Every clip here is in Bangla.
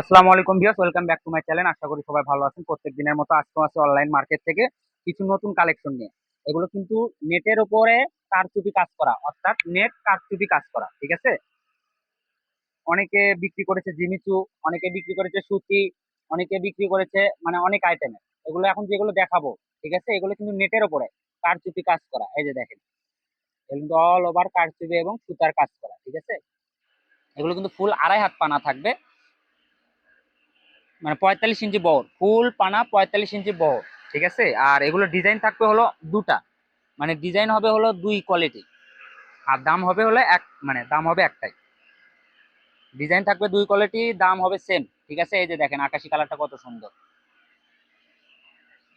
আসসালামু আলাইকুম viewers welcome back to my channel আশা করি সবাই ভালো আছেন। প্রত্যেক দিনের মতো আজকে আছে অনলাইন মার্কেট থেকে কিছু নতুন কালেকশন নিয়ে। এগুলো কিন্তু নেটের উপরে কারচুপি কাজ করা, অর্থাৎ নেট কারচুপি কাজ করা, ঠিক আছে? অনেকে বিক্রি করেছে জিমিচু, অনেকে বিক্রি করেছে সুতি, অনেকে বিক্রি করেছে মানে অনেক আইটেমের এগুলো এখন যেগুলো দেখাবো, ঠিক আছে? এগুলো কিন্তু নেটের উপরে কারচুপি কাজ করা, এই যে দেখেন। এগুলো কিন্তু অল ওভার কারচুপি এবং সুতার কাজ করা, ঠিক আছে? এগুলো কিন্তু ফুল আড়াই হাত পানা থাকবে। মানে পঁয়তাল্লিশ ইঞ্চি বহর ফুল পানা পঁয়তাল্লিশ ইঞ্চি বহর ঠিক আছে? আর এগুলো ডিজাইন থাকবে হলো দুটা মানে ডিজাইন হবে হলো দুই কোয়ালিটি আর দাম হবে হলো এক মানে দাম হবে একটাই। ডিজাইন থাকবে দুই কোয়ালিটি দাম হবে সেম ঠিক আছে? এই যে দেখেন, আকাশি কালারটা কত সুন্দর।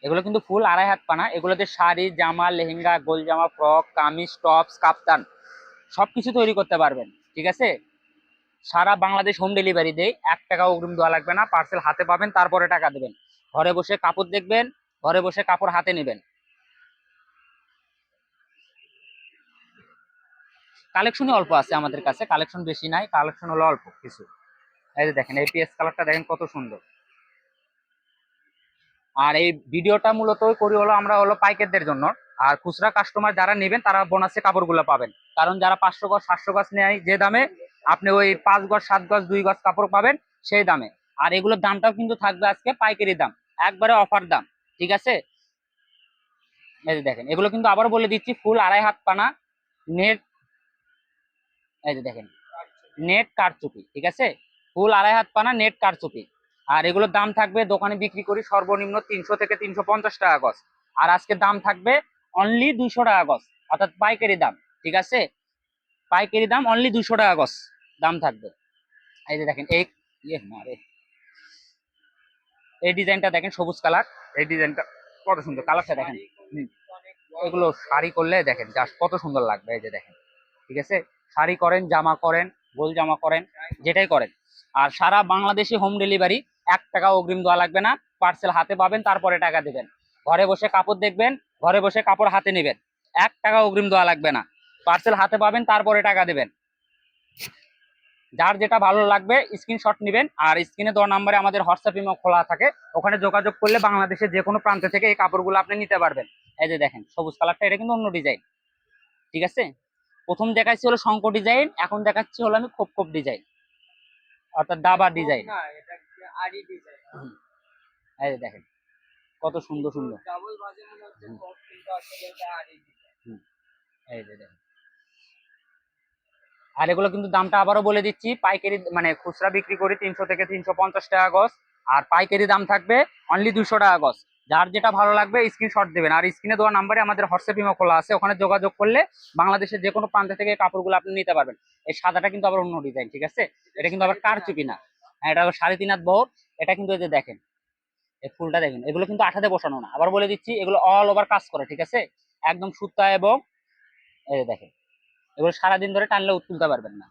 এগুলো কিন্তু ফুল আড়াই হাত পানা, এগুলোতে শাড়ি, জামা, লেহেঙ্গা, গোল জামা, ফ্রক, কামিজ, টপস কাপ্তান সবকিছু তৈরি করতে পারবেন, ঠিক আছে? সারা বাংলাদেশ হোম ডেলিভারি দেয়। এক টাকা অগ্রিম দেওয়া লাগবে না পার্সেল হাতে পাবেন, তারপরে টাকা দেবেন। ঘরে বসে কাপড় দেখবেন, ঘরে বসে কাপড় হাতে নেবেন। কালেকশনই অল্প আছে আমাদের কাছে কালেকশন বেশি নাই কালেকশন হলো অল্প কিছু। এই যে দেখেন, এই পিএস কালারটা দেখেন কত সুন্দর। আর এই ভিডিওটা মূলত করি হলো আমরা হলো পাইকারদের জন্য। আর খুচরা কাস্টমার যারা নেবেন, তারা বোনাসে কাপড়গুলো পাবেন। কারণ যারা পাঁচশো গজ, সাতশো গজ নেয় যে দামে আপনি ওই পাঁচ গজ, সাত গজ, দুই গজ কাপড় পাবেন সেই দামে। আর এগুলোর দামটাও কিন্তু থাকবে আজকে পাইকারি দাম। একবারে অফার দাম, ঠিক আছে? এই যে দেখেন, এগুলো কিন্তু আবার বলে দিচ্ছি, ফুল আড়াই হাত পানা, নেট, এই যে দেখেন, নেট কারচুপি, ঠিক আছে? ফুল আড়াই হাত পানা, নেট কারচুপি। আর এগুলোর দাম থাকবে দোকানে বিক্রি করি সর্বনিম্ন তিনশো থেকে তিনশো পঞ্চাশ টাকা গজ। আর আজকে দাম থাকবে অনলি দুইশো টাকা গজ, অর্থাৎ পাইকারি দাম, ঠিক আছে? পাইকারি দাম অনলি দুশো টাকা গজ। দাম থাকবে। এই যে দেখেন, এই ইয়ে মারে। এই ডিজাইনটা দেখেন, সবুজ কালার। এই ডিজাইনটা কত সুন্দর। কালারটা দেখেন। এগুলো শাড়ি করলে দেখেন, জাস্ট কত সুন্দর লাগবে, এই যে দেখেন। ঠিক আছে? শাড়ি করেন, জামা করেন, গোল জামা করেন, যেটাই করেন। আর সারা বাংলাদেশে হোম ডেলিভারি এক টাকা অগ্রিম দেওয়া লাগবে না। পার্সেল হাতে পাবেন, তারপরে টাকা দেবেন। ঘরে বসে কাপড় দেখবেন, ঘরে বসে কাপড় হাতে নেবেন। এক টাকা অগ্রিম দেওয়া লাগবে না। পার্সেল হাতে পাবেন, তারপরে টাকা দেবেন। যার যেটা ভালো লাগবে স্ক্রিনশট নেবেন। আর স্ক্রিনে দেওয়া নাম্বারে আমাদের হোয়াটসঅ্যাপ ইমো খোলা থাকে। ওখানে যোগাযোগ করলে বাংলাদেশের যে কোনো প্রান্ত থেকে এই কাপড়গুলো আপনি নিতে পারবেন। এই যে দেখেন সবুজ কালারটা এটা কিন্তু অন্য ডিজাইন ঠিক আছে? প্রথম দেখাচ্ছি হলো শঙ্কর ডিজাইন এখন দেখাচ্ছি হলো আমি খোপ খোপ ডিজাইন অর্থাৎ দাবা ডিজাইন না এটা কি আড়ি ডিজাইন এই যে দেখেন কত সুন্দর সুন্দর। মনে এই যে দেখেন। আর এগুলো কিন্তু দামটা আবারও বলে দিচ্ছি পাইকারি মানে খুচরা বিক্রি করি তিনশো থেকে তিনশো পঞ্চাশ টাকা গজ আর পাইকারি দাম থাকবে অনলি দুশো টাকা গজ। যার যেটা ভালো লাগবে স্ক্রিনশট দেবেন আর স্ক্রিনে দেওয়া নাম্বারে আমাদের হোয়াটসঅ্যাপ ইমো খোলা আছে ওখানে যোগাযোগ করলে বাংলাদেশের যে কোনো প্রান্ত থেকে কাপড়গুলো আপনি নিতে পারবেন। এই সাদাটা কিন্তু আবার অন্য ডিজাইন ঠিক আছে? এটা কিন্তু আবার কারচুপি না। হ্যাঁ, এটা আবার সাড়ে তিন হাত বহর এটা কিন্তু এই যে দেখেন এই ফুলটা দেখেন এগুলো কিন্তু আঠাতে বসানো না। আবার বলে দিচ্ছি এগুলো অল ওভার কাজ করে ঠিক আছে? একদম সুতা এবং এই দেখেন এগুলো সারাদিন ধরে টানলে তুলতে পারবেন না।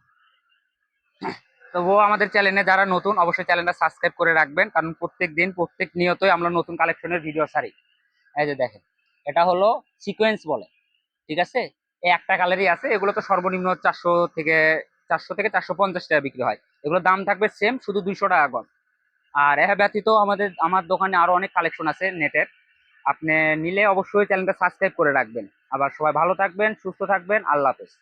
তো ও আমাদের চ্যানেলে যারা নতুন, অবশ্যই চ্যানেলটা সাবস্ক্রাইব করে রাখবেন, কারণ প্রত্যেক দিন, প্রত্যেক নিয়তই আমরা নতুন কালেকশনের ভিডিও ছাড়ি। এই যে দেখেন, এটা হলো সিকোয়েন্স বলে, ঠিক আছে? এই একটা কালারই আছে, এগুলো তো সর্বনিম্ন চারশো থেকে চারশো থেকে চারশো পঞ্চাশ টাকা বিক্রি হয়। এগুলোর দাম থাকবে সেম শুধু দুইশো টাকা গজ আর এর ব্যতীত আমাদের, আমার দোকানে আরও অনেক কালেকশন আছে নেটের। আপনি নিলে অবশ্যই চ্যানেলটা সাবস্ক্রাইব করে রাখবেন। আবার সবাই ভালো থাকবেন, সুস্থ থাকবেন, আল্লাহ হাফেজ।